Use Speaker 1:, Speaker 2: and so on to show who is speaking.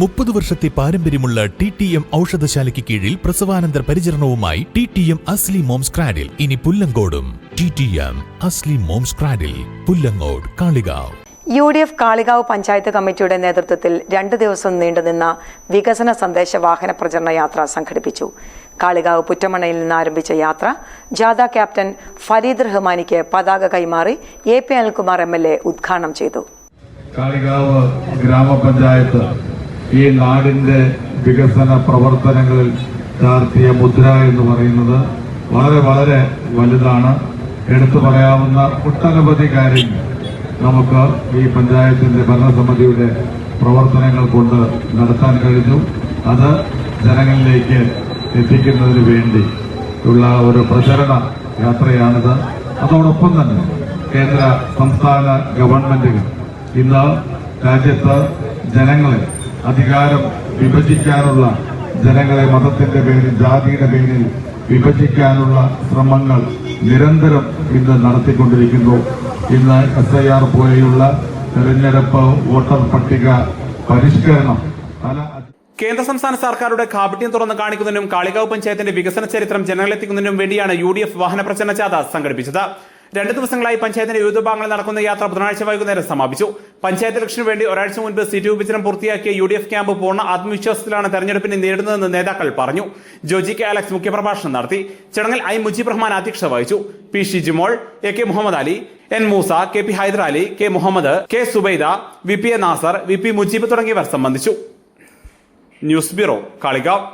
Speaker 1: മുപ്പത് വർഷത്തെ പാരമ്പര്യമുള്ള ടി ടി എം ഔഷധശാലയ്ക്ക് കീഴിൽ പ്രസവാനന്തര പരിചരണവുമായി T T M Asli moms cradle ഇനി പുല്ലങ്കോടും. T T M Asli moms cradle Pullangode Kalikavu.
Speaker 2: U D F Kalikavu panchayat കമ്മിറ്റിയുടെ നേതൃത്വത്തിൽ രണ്ട് ദിവസം നീണ്ടുനിന്ന വികസന സന്ദേശ വാഹന പ്രചരണ യാത്ര സംഘടിപ്പിച്ചു. കാളികാവ് പുറ്റമണയിൽ നിന്ന് ആരംഭിച്ച യാത്ര ജാഥ ക്യാപ്റ്റൻ ഫരീദ് റഹ്മാനിക്ക് പതാക കൈമാറി A P Anilkumar M L A ഉദ്ഘാടനം ചെയ്തു.
Speaker 3: കാളികാവ് ഗ്രാമപഞ്ചായത്ത് ഈ നാടിന്റെ വികസന പ്രവർത്തനങ്ങളിൽ ചാർത്തിയ മുദ്ര എന്ന് പറയുന്നത് വളരെ വളരെ വലുതാണ്. എടുത്തു പറയാവുന്ന ഒട്ടനവധി കാര്യങ്ങൾ നമുക്ക് ഈ പഞ്ചായത്തിന്റെ ഭരണസമിതിയുടെ പ്രവർത്തനങ്ങൾ കൊണ്ട് നടത്താൻ കഴിഞ്ഞു. അത് ജനങ്ങളിലേക്ക് എത്തിക്കുന്നതിന് വേണ്ടി ഉള്ള ഒരു പ്രചരണ യാത്രയാണിത്. അതോടൊപ്പം തന്നെ കേന്ദ്ര സംസ്ഥാന ഗവൺമെന്റുകൾ ഇന്ന് രാജ്യത്ത് ജനങ്ങളെ അധികാരം വിഭജിക്കാനുള്ള ജനങ്ങളെ മതത്തിന്റെ പേരിൽ ജാതിയുടെ പേരിൽ വിഭജിക്കാനുള്ള ശ്രമങ്ങൾ നിരന്തരം ഇന്ന് നടത്തിക്കൊണ്ടിരിക്കുന്നു. ഇന്ന് എസ് ഐ ആർ പോലെയുള്ള തെരഞ്ഞെടുപ്പ് വോട്ടർ പട്ടിക പരിഷ്കരണം
Speaker 4: കേന്ദ്ര സംസ്ഥാന സർക്കാരുടെ കാപട്യം തുറന്ന് കാണിക്കുന്നതിനും കാളികാവ് പഞ്ചായത്തിന്റെ വികസന ചരിത്രം ജനങ്ങളിലെത്തിക്കുന്നതിനും വേണ്ടിയാണ് യു ഡി എഫ് വാഹന പ്രചരണ ജാഥ സംഘടിപ്പിച്ചത്. രണ്ട് ദിവസങ്ങളായി പഞ്ചായത്തിന്റെ വിവിധ ഭാഗങ്ങളിൽ നടക്കുന്ന യാത്ര ബുധനാഴ്ച വൈകുന്നേരം സമാപിച്ചു. പഞ്ചായത്ത് ഇലക്ഷന് വേണ്ടി ഒരാഴ്ച മുൻപ് സീറ്റ് വിഭജനം പൂർത്തിയാക്കിയ യു ഡി എഫ് ക്യാമ്പ് പൂർണ ആത്മവിശ്വാസത്തിലാണ് തെരഞ്ഞെടുപ്പിനെ നേരിടുന്നതെന്ന് നേതാക്കൾ പറഞ്ഞു. ജോജി കെ അലക്സ് മുഖ്യപ്രഭാഷണം നടത്തി. ചടങ്ങിൽ ഐ മുജീബ് റഹ്മാൻ അധ്യക്ഷത വഹിച്ചു. P Jimol A K Muhammad Ali N Moosa K P Hydrali K Muhammad K Subaida V P A Nasar V P Mujeeb തുടങ്ങിയവർ സംബന്ധിച്ചു. News bureau Kalikavu.